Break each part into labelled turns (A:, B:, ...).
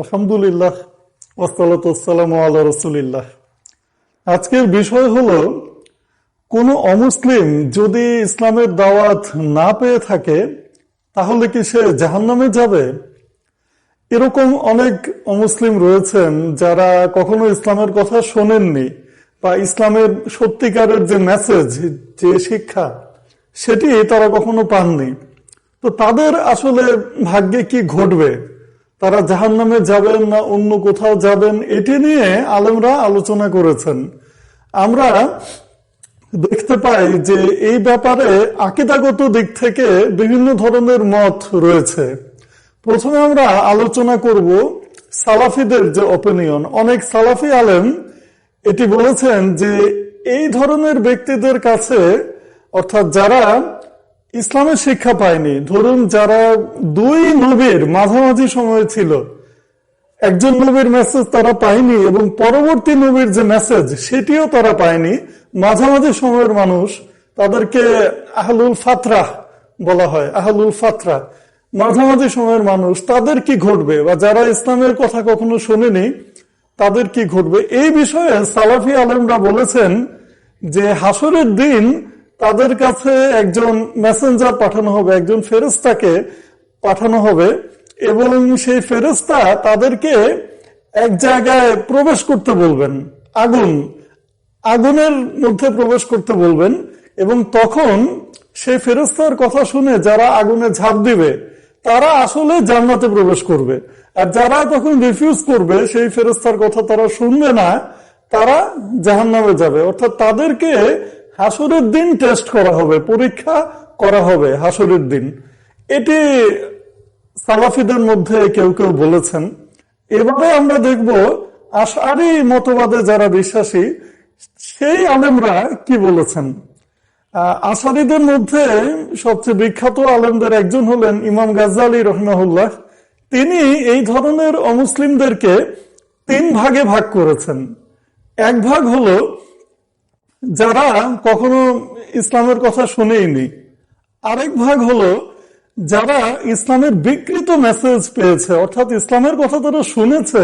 A: আলহামদুলিল্লাহ ওসালাতাম আল্লাহ রসুলিল্লাহ। আজকের বিষয় হলো, কোন অমুসলিম যদি ইসলামের দাওয়াত না পেয়ে থাকে, তাহলে কি সে জাহান্নামে যাবে? এরকম অনেক অমুসলিম রয়েছেন যারা কখনো ইসলামের কথা শোনেননি বা ইসলামের সত্যিকারের যে মেসেজ যে শিক্ষা, সেটি তারা কখনো পাননি। তো তাদের আসলে ভাগ্যে কি ঘটবে? তারা জাহান নামে যাবেন না, অন্য কোথাও যাবেন, এটি নিয়ে আলেমরা আলোচনা করেছেন। আমরা দেখতে পাই যে এই ব্যাপারে আকিদাগত দিক থেকে বিভিন্ন ধরনের মত রয়েছে। প্রথমে আমরা আলোচনা করব সালাফিদের যে অপিনিয়ন অনেক সালাফি আলেম এটি বলেছেন যে এই ধরনের ব্যক্তিদের কাছে, অর্থাৎ যারা ইসলামের শিক্ষা পায়নি। ধরুন যারা দুই নবীর মাঝামাঝি সময় ছিল, একজন নবীর মেসেজ তারা পায়নি এবং পরবর্তী নবীর যে মেসেজ সেটিও তারা পায়নি। মাঝামাঝি সময়ের মানুষ তাদেরকে আহলুল ফাতরা বলা হয়, আহলুল ফাতরা। মাঝামাঝি সময়ের মানুষ, তাদের কি ঘটবে? বা যারা ইসলামের কথা কখনো শোনেনি, তাদের কি ঘটবে? এই বিষয়ে সালাফি আলমরা বলেছেন যে হাসরের দিন তাদের কাছে একজন মেসেঞ্জার পাঠানো হবে, একজন ফেরেস্তাকে পাঠানো হবে এবং সেই ফেরেস্তা তাদেরকে এক জায়গায় প্রবেশ করতে বলবেন, আগুন, আগুনের মধ্যে প্রবেশ করতে বলবেন এবং তখন সেই ফেরেস্তার কথা শুনে যারা আগুনে ঝাঁপ দিবে, তারা আসলে জান্নাতে প্রবেশ করবে। আর যারা তখন রিফিউজ করবে, সেই ফেরেস্তার কথা তারা শুনবে না, তারা জাহান নামে যাবে। অর্থাৎ তাদেরকে হাসুরের দিন টেস্ট করা হবে, পরীক্ষা করা হবে হাসুরের দিন এটি সালাফিদের মধ্যে কেউ কেউ বলেছেন। এভাবে আমরা দেখব আশারি মতবাদে যারা বিশ্বাসী, সেই আলেমরা কি বলেছেন। আসারিদের মধ্যে সবচেয়ে বিখ্যাত আলেমদের একজন হলেন ইমাম গাজ্জালি রহমাহুল্লাহ। তিনি এই ধরনের অমুসলিমদেরকে তিন ভাগে ভাগ করেছেন। এক ভাগ হলো যারা কখনো ইসলামের কথা শুনেইনি, আরেক ভাগ হলো যারা ইসলামের বিকৃত মেসেজ পেয়েছে, অর্থাৎ ইসলামের কথা তারা শুনেছে,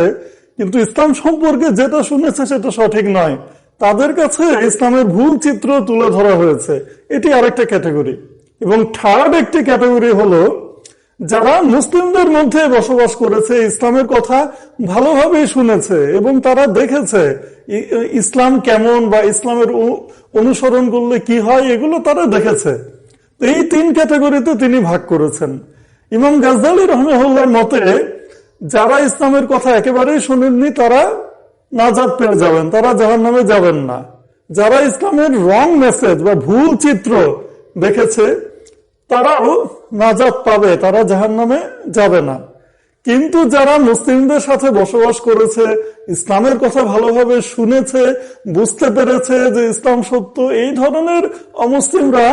A: কিন্তু ইসলাম সম্পর্কে যেটা শুনেছে সেটা সঠিক নয়। তাদের কাছে ইসলামের ভুল চিত্র তুলে ধরা হয়েছে। এটি আরেকটা ক্যাটাগরি এবং থার্ড একটি ক্যাটাগরি হলো যারা মুসলিমদের মধ্যে বসবাস করেছে, ইসলামের কথা ভালোভাবেই শুনেছে এবং তারা দেখেছে ইসলাম কেমন বা ইসলামের অনুসরণ করলে কি হয়, এগুলো তারা দেখেছে। এই তিন ক্যাটাগরিতে তিনি ভাগ করেছেন। ইমাম গাজদালি রহমার মতে, যারা ইসলামের কথা একেবারেই শোনেননি, তারা নাজাদ পেয়ে যাবেন, তারা জাহান নামে যাবেন না। যারা ইসলামের রং মেসেজ বা ভুল চিত্র দেখেছে, তারাও নাজাদ পাবে, তারা জাহান নামে যাবে না। কিন্তু যারা মুসলিমদের সাথে বসবাস করেছে, ইসলামের কথা ভালোভাবে শুনেছে, বুঝতে পেরেছে যে ইসলাম সত্য, এই ধরনের অমুসলিমরা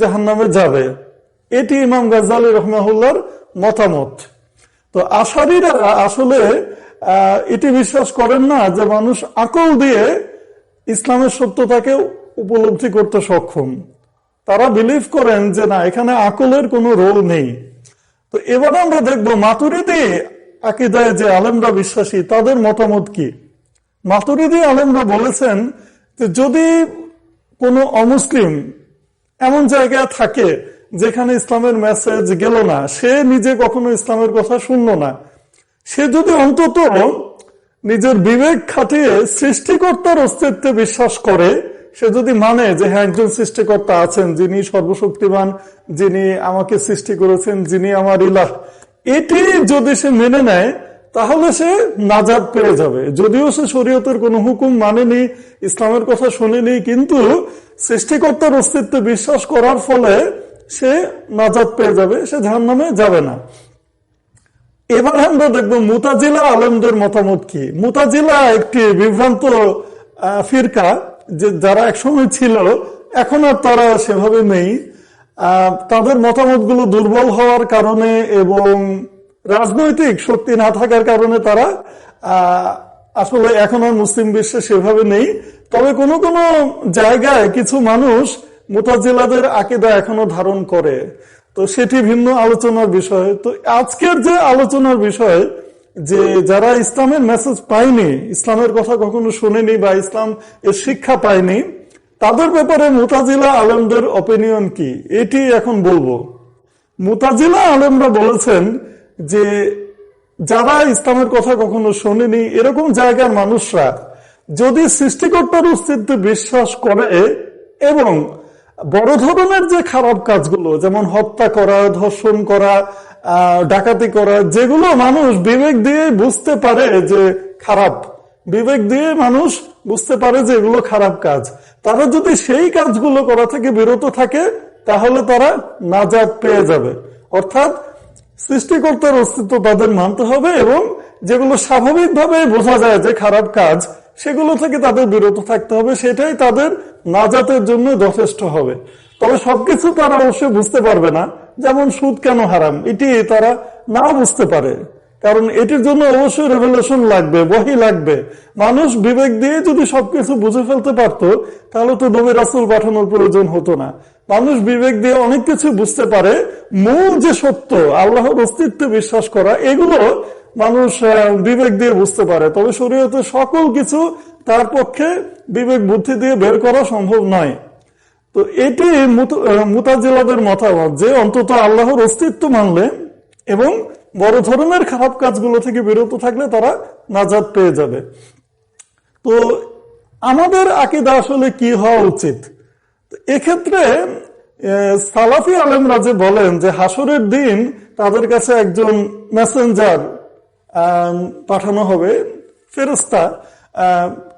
A: জাহান নামে যাবে। এটি ইমাম গাজালি রহমাহুল্লার মতামত। তো আশারিরা আসলে এটি বিশ্বাস করেন না যে মানুষ আকল দিয়ে ইসলামের সত্যতাকে উপলব্ধি করতে সক্ষম। তারা বিলিভ করেন যে না, এখানে আকলের কোনো রোল নেই। তো এবার আমরা দেখব মাতুরিদি আকিদায় যে আলেমরা বিশ্বাসী তাদের মতামত কি? মাতুরিদি আলেমরা বলেছেন যে যদি কোনো অমুসলিম এমন জায়গায় থাকে যেখানে ইসলামের মেসেজ গেল না সে নিজে কখনো ইসলামের কথা শুনল না। সে যদি অন্তত নিজের বিবেক খাটিয়ে সৃষ্টিকর্তার অস্তিত্বে বিশ্বাস করে সে যদি মানে যে হ্যাঁ একজন সৃষ্টিকর্তা আছেন, যিনি সর্বশক্তিমান, যিনি আমাকে সৃষ্টি করেছেন, যিনি আমার ইলাহ, এটি যদি সে মেনে নেয়, তাহলে সে নাজাদ পেয়ে যাবে। যদিও সে শরীয়তের কোনো হুকুম মানেনি, ইসলামের কথা শুনেনি, কিন্তু সৃষ্টিকর্তার অস্তিত্বে বিশ্বাস করার ফলে সে নাজাদ পেয়ে যাবে, সে ধ্যান নামে যাবে না। এবার আমরা দেখব মুতাজিলা আলমদের মতামত কি। মুতাজিলা একটি বিভ্রান্ত ফিরকা। যে যারা একসময় ছিল, এখন আর তারা সেভাবে নেই। তাদের মতামতগুলো দুর্বল হওয়ার কারণে এবং রাজনৈতিক শক্তি না থাকার কারণে তারা আসলে এখন আর মুসলিম বিশ্বে সেভাবে নেই। তবে কোনো কোনো জায়গায় কিছু মানুষ মোতাজিলাদের আকিদা এখনও ধারণ করে। তো সেটি ভিন্ন আলোচনার বিষয়। তো আজকের যে আলোচনার বিষয় যে যারা ইসলামের মেসেজ পায়নি, ইসলামের কথা কখনো শুনেনি বা ইসলাম এর শিক্ষা পায়নি, তাদের ব্যাপারে মুতাজিলা আলমদের অপিনিয়ন কি? এটি এখন বলব। মুতাজিলা আলেমরা বলেছেন যে যারা ইসলামের কথা কখনো শোনেনি, এরকম জায়গার মানুষরা যদি সৃষ্টিকর্তার অস্তিত্বে বিশ্বাস করে এবং বড় ধরনের যে খারাপ কাজগুলো, যেমন হত্যা করা, ধর্ষণ করা ডাকাতি করা, যেগুলো মানুষ বিবেক দিয়ে বুঝতে পারে যে খারাপ। বিবেক দিয়ে মানুষ বুঝতে পারে যে এগুলো খারাপ কাজ। তারা যদি সেই কাজগুলো করা থেকে বিরত থাকে, তাহলে তারা নাজাদ পেয়ে যাবে। অর্থাৎ সৃষ্টিকর্তার অস্তিত্ব তাদের মানতে হবে এবং যেগুলো স্বাভাবিকভাবে বোঝা যায় যে খারাপ কাজ, সেগুলো থেকে তাদের বিরত থাকতে হবে। সেটাই তাদের নাজাতের জন্য যথেষ্ট হবে। তবে সবকিছু তারা অবশ্যই বুঝতে পারবে না। যেমন সুদ কেন হারাম? এটি তারা না বুঝতে পারে। কারণ এটির জন্য অবশ্যই রেভলিউশন লাগবে, বহি লাগবে। মানুষ বিবেক দিয়ে যদি সবকিছু বুঝে ফেলতে পারত, তাহলে তো নবী রাসুল পাঠানোর প্রয়োজন হতো না। মানুষ বিবেক দিয়ে অনেক কিছু বুঝতে পারে। মূল যে সত্য, আল্লাহর অস্তিত্ব বিশ্বাস করা, এগুলো মানুষ বিবেক দিয়ে বুঝতে পারে। তবে শরীয়তে সকল কিছু তার পক্ষে বিবেক বুদ্ধি দিয়ে বের করা সম্ভব নয়। তো এটি মুতাজিলাদের মতামত যে অন্তত আল্লাহর অস্তিত্ব মানলে এবং বড় ধরনের খারাপ কাজগুলো থেকে বিরত থাকলে তারা নাজাদ পেয়ে যাবে। তো আমাদের আকিদা আসলে কি হওয়া উচিত? এক্ষেত্রে সালাফি আলেমরা যে বলেন যে হাসরের দিন তাদের কাছে একজন মেসেঞ্জার পাঠানো হবে ফেরস্তা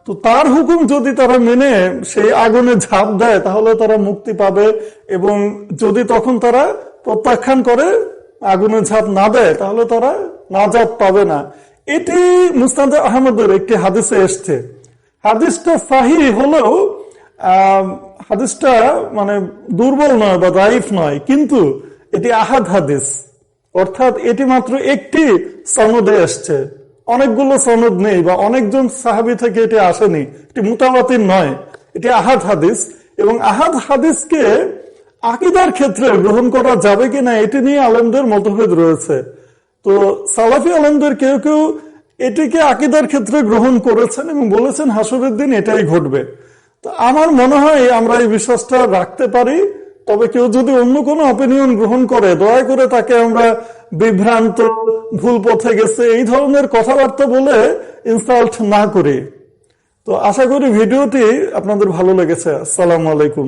A: তো তার হুকুম যদি তারা মেনে, সেই আগুনে ঝাঁপ দেয়, তাহলে তারা মুক্তি পাবে এবং যদি তখন তারা প্রত্যাখ্যান করে, আগুনে ঝাঁপ না দেয়, তাহলে তারা নাজাত পাবে না। এটি মুস্তাদ আহমদের একটি হাদিসে এসছে। হাদিসটা সাহি হলেও হাদিসটা মানে দুর্বল নয় বা দাইফ নয়, কিন্তু এটি আহাদ হাদিস। অর্থাৎ এটি মাত্র একটি সনদে এসছে। অনেকগুলো সনদ নেই বা অনেকজন সাহাবি থেকে এটি আসেনি। এটি মুতাবাতির নয়। এটি আহাদ হাদিস এবং আহাদ হাদিসকে আকিদার ক্ষেত্রে গ্রহণ করা যাবে কিনা এটি নিয়ে আলেমদের মতভেদ রয়েছে। তো সালাফি আলমদের কেউ কেউ এটিকে আকিদার ক্ষেত্রে গ্রহণ করেছেন এবং বলেছেন হাসরের দিন এটাই ঘটবে। তো আমার মনে হয় আমরা এই বিশ্বাসটা রাখতে পারি। তবে কেউ যদি অন্য কোনো অপিনিয়ন গ্রহণ করে, দয়া করে তাকে আমরা বিভ্রান্ত, ভুল পথে গেছে, এই ধরনের কথাবার্তা বলে ইনসাল্ট না করি। তো আশা করি ভিডিওটি আপনাদের ভালো লেগেছে। আসসালামু আলাইকুম।